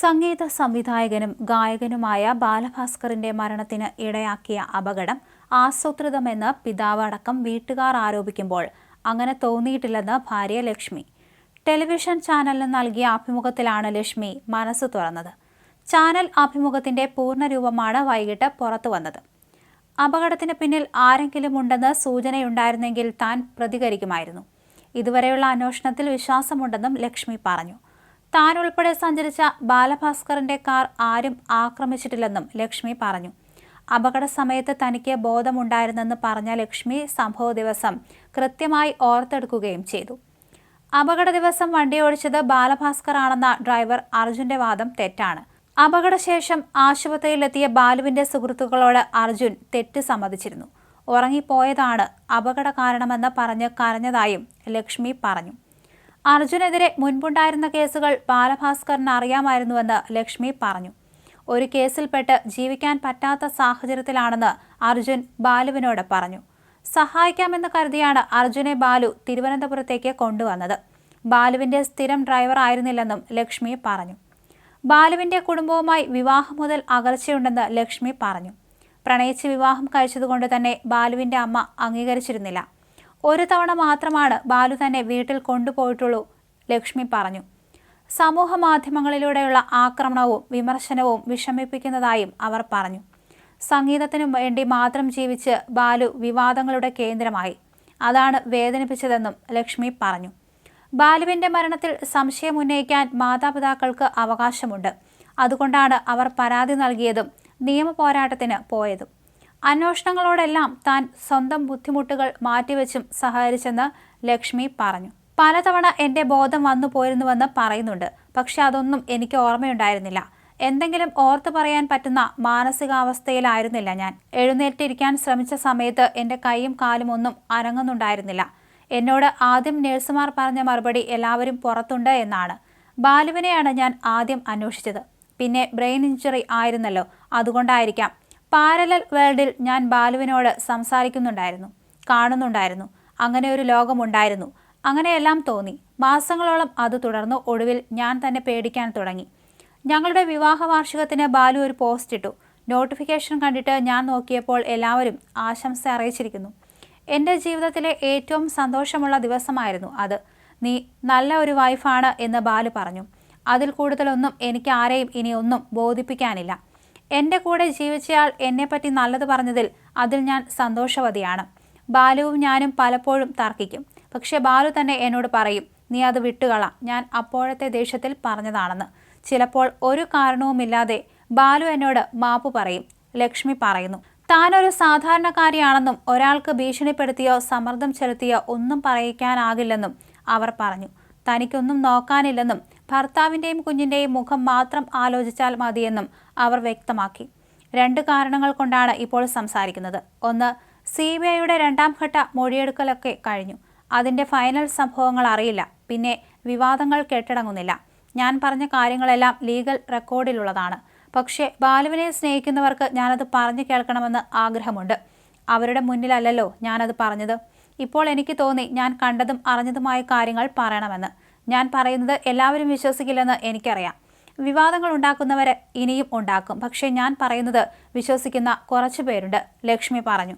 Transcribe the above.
സംഗീത സംവിധായകനും ഗായകനുമായ ബാലഭാസ്കറിന്റെ മരണത്തിന് ഇടയാക്കിയ അപകടം ആസൂത്രിതമെന്ന് പിതാവ് അടക്കം വീട്ടുകാർ ആരോപിക്കുമ്പോൾ അങ്ങനെ തോന്നിയിട്ടില്ലെന്ന് ഭാര്യ ലക്ഷ്മി. ടെലിവിഷൻ ചാനലിന് നൽകിയ അഭിമുഖത്തിലാണ് ലക്ഷ്മി മനസ്സ് തുറന്നത്. ചാനൽ അഭിമുഖത്തിന്റെ പൂർണരൂപമാണ് വൈകിട്ട് പുറത്തു വന്നത്. അപകടത്തിന് പിന്നിൽ ആരെങ്കിലും ഉണ്ടെന്ന് സൂചനയുണ്ടായിരുന്നെങ്കിൽ താൻ പ്രതികരിക്കുമായിരുന്നു. ഇതുവരെയുള്ള അന്വേഷണത്തിൽ വിശ്വാസമുണ്ടെന്നും ലക്ഷ്മി പറഞ്ഞു. താൻ ഉൾപ്പെടെ സഞ്ചരിച്ച ബാലഭാസ്കറിന്റെ കാർ ആരും ആക്രമിച്ചിട്ടില്ലെന്നും ലക്ഷ്മി പറഞ്ഞു. അപകട സമയത്ത് തനിക്ക് ബോധമുണ്ടായിരുന്നെന്ന് പറഞ്ഞ ലക്ഷ്മി സംഭവ ദിവസം കൃത്യമായി ഓർത്തെടുക്കുകയും ചെയ്തു. അപകട ദിവസം വണ്ടി ഓടിച്ചത് ബാലഭാസ്കർ ആണെന്ന ഡ്രൈവർ അർജുന്റെ വാദം തെറ്റാണ്. അപകടശേഷം ആശുപത്രിയിലെത്തിയ ബാലുവിന്റെ സുഹൃത്തുക്കളോട് അർജുൻ തെറ്റ് സമ്മതിച്ചിരുന്നു. ഉറങ്ങിപ്പോയതാണ് അപകട കാരണമെന്ന് പറഞ്ഞ് കരഞ്ഞതായും ലക്ഷ്മി പറഞ്ഞു. അർജുനെതിരെ മുൻപുണ്ടായിരുന്ന കേസുകൾ ബാലഭാസ്കറിന് അറിയാമായിരുന്നുവെന്ന് ലക്ഷ്മി പറഞ്ഞു. ഒരു കേസിൽപ്പെട്ട് ജീവിക്കാൻ പറ്റാത്ത സാഹചര്യത്തിലാണെന്ന് അർജുൻ ബാലുവിനോട് പറഞ്ഞു. സഹായിക്കാമെന്ന് കരുതിയാണ് അർജുനെ ബാലു തിരുവനന്തപുരത്തേക്ക് കൊണ്ടുവന്നത്. ബാലുവിന്റെ സ്ഥിരം ഡ്രൈവർ ആയിരുന്നില്ലെന്നും ലക്ഷ്മി പറഞ്ഞു. ബാലുവിന്റെ കുടുംബവുമായി വിവാഹം മുതൽ അകൽച്ചയുണ്ടെന്ന് ലക്ഷ്മി പറഞ്ഞു. പ്രണയിച്ച് വിവാഹം കഴിച്ചതുകൊണ്ട് തന്നെ ബാലുവിന്റെ അമ്മ അംഗീകരിച്ചിരുന്നില്ല. ഒരു തവണ മാത്രമാണ് ബാലു തന്നെ വീട്ടിൽ കൊണ്ടുപോയിട്ടുള്ളൂ ലക്ഷ്മി പറഞ്ഞു. സമൂഹ മാധ്യമങ്ങളിലൂടെയുള്ള ആക്രമണവും വിമർശനവും വിഷമിപ്പിക്കുന്നതായും അവർ പറഞ്ഞു. സംഗീതത്തിനു വേണ്ടി മാത്രം ജീവിച്ച് ബാലു വിവാദങ്ങളുടെ കേന്ദ്രമായി. അതാണ് വേദനിപ്പിച്ചതെന്നും ലക്ഷ്മി പറഞ്ഞു. ബാലുവിന്റെ മരണത്തിൽ സംശയം ഉന്നയിക്കാൻ മാതാപിതാക്കൾക്ക് അവകാശമുണ്ട്. അതുകൊണ്ടാണ് അവർ പരാതി നൽകിയതും നിയമ പോരാട്ടത്തിന് പോയതും. അന്വേഷണങ്ങളോടെല്ലാം താൻ സ്വന്തം ബുദ്ധിമുട്ടുകൾ മാറ്റിവെച്ചും സഹകരിച്ചെന്ന് ലക്ഷ്മി പറഞ്ഞു. പലതവണ എന്റെ ബോധം വന്നു പോയിരുന്നുവെന്ന് പറയുന്നുണ്ട്. പക്ഷെ അതൊന്നും എനിക്ക് ഓർമ്മയുണ്ടായിരുന്നില്ല. എന്തെങ്കിലും ഓർത്തു പറയാൻ പറ്റുന്ന മാനസികാവസ്ഥയിലായിരുന്നില്ല ഞാൻ. എഴുന്നേറ്റിരിക്കാൻ ശ്രമിച്ച സമയത്ത് എന്റെ കൈയും കാലും ഒന്നും അനങ്ങുന്നുണ്ടായിരുന്നില്ല. എന്നോട് ആദ്യം നഴ്സുമാർ പറഞ്ഞ മറുപടി എല്ലാവരും പുറത്തുണ്ട് എന്നാണ്. ബാലുവിനെയാണ് ഞാൻ ആദ്യം അന്വേഷിച്ചത്. പിന്നെ ബ്രെയിൻ ഇഞ്ചുറി ആയിരുന്നല്ലോ. അതുകൊണ്ടായിരിക്കാം പാരലൽ വേൾഡിൽ ഞാൻ ബാലുവിനോട് സംസാരിക്കുന്നുണ്ടായിരുന്നു കാണുന്നുണ്ടായിരുന്നു അങ്ങനെ ഒരു ലോകമുണ്ടായിരുന്നു. അങ്ങനെയെല്ലാം തോന്നി. മാസങ്ങളോളം അത് തുടർന്നു. ഒടുവിൽ ഞാൻ തന്നെ പേടിക്കാൻ തുടങ്ങി. ഞങ്ങളുടെ വിവാഹ വാർഷികത്തിന് ബാലു ഒരു പോസ്റ്റ് ഇട്ടു. നോട്ടിഫിക്കേഷൻ കണ്ടിട്ട് ഞാൻ നോക്കിയപ്പോൾ എല്ലാവരും ആശംസ അറിയിച്ചിരിക്കുന്നു. എന്റെ ജീവിതത്തിലെ ഏറ്റവും സന്തോഷമുള്ള ദിവസമായിരുന്നു അത്. നീ നല്ല ഒരു വൈഫാണ് എന്ന് ബാലു പറഞ്ഞു. അതിൽ കൂടുതലൊന്നും എനിക്ക് ആരെയും ഇനി ഒന്നും ബോധിപ്പിക്കാനില്ല. എന്റെ കൂടെ ജീവിച്ചയാൾ എന്നെപ്പറ്റി നല്ലത് പറഞ്ഞതിൽ അതിൽ ഞാൻ സന്തോഷവതിയാണ്. ബാലുവും ഞാനും പലപ്പോഴും തർക്കിക്കും. പക്ഷേ ബാലു തന്നെ എന്നോട് പറയും നീ അത് വിട്ടുകള. ഞാൻ അപ്പോഴത്തെ ദേഷ്യത്തിൽ പറഞ്ഞതാണെന്ന്. ചിലപ്പോൾ ഒരു കാരണവുമില്ലാതെ ബാലു എന്നോട് മാപ്പ് പറയും ലക്ഷ്മി പറയുന്നു. താനൊരു സാധാരണക്കാരിയാണെന്നും ഒരാൾക്ക് ഭീഷണിപ്പെടുത്തിയോ സമ്മർദ്ദം ചെലുത്തിയോ ഒന്നും പറയിക്കാനാകില്ലെന്നും അവർ പറഞ്ഞു. തനിക്കൊന്നും നോക്കാനില്ലെന്നും ഭർത്താവിന്റെയും കുഞ്ഞിന്റെയും മുഖം മാത്രം ആലോചിച്ചാൽ മതിയെന്നും അവർ വ്യക്തമാക്കി. രണ്ട് കാരണങ്ങൾ കൊണ്ടാണ് ഇപ്പോൾ സംസാരിക്കുന്നത്. ഒന്ന് സി ബി ഐയുടെ രണ്ടാം ഘട്ട മൊഴിയെടുക്കലൊക്കെ കഴിഞ്ഞു. അതിന്റെ ഫൈനൽ സംഭവങ്ങൾ അറിയില്ല. പിന്നെ വിവാദങ്ങൾ കെട്ടടങ്ങുന്നില്ല. ഞാൻ പറഞ്ഞ കാര്യങ്ങളെല്ലാം ലീഗൽ റെക്കോർഡിലുള്ളതാണ്. പക്ഷേ ബാലുവിനെ സ്നേഹിക്കുന്നവർക്ക് ഞാനത് പറഞ്ഞു കേൾക്കണമെന്ന് ആഗ്രഹമുണ്ട്. അവരുടെ മുന്നിലല്ലല്ലോ ഞാനത് പറഞ്ഞത്. ഇപ്പോൾ എനിക്ക് തോന്നി ഞാൻ കണ്ടതും അറിഞ്ഞതുമായ കാര്യങ്ങൾ പറയണമെന്ന്. ഞാൻ പറയുന്നത് എല്ലാവരും വിശ്വസിക്കില്ലെന്ന് എനിക്കറിയാം. വിവാദങ്ങൾ ഉണ്ടാക്കുന്നവരെ ഇനിയും ഉണ്ടാക്കും. പക്ഷേ ഞാൻ പറയുന്നത് വിശ്വസിക്കുന്ന കുറച്ചു പേരുണ്ട്. ലക്ഷ്മി പറഞ്ഞു.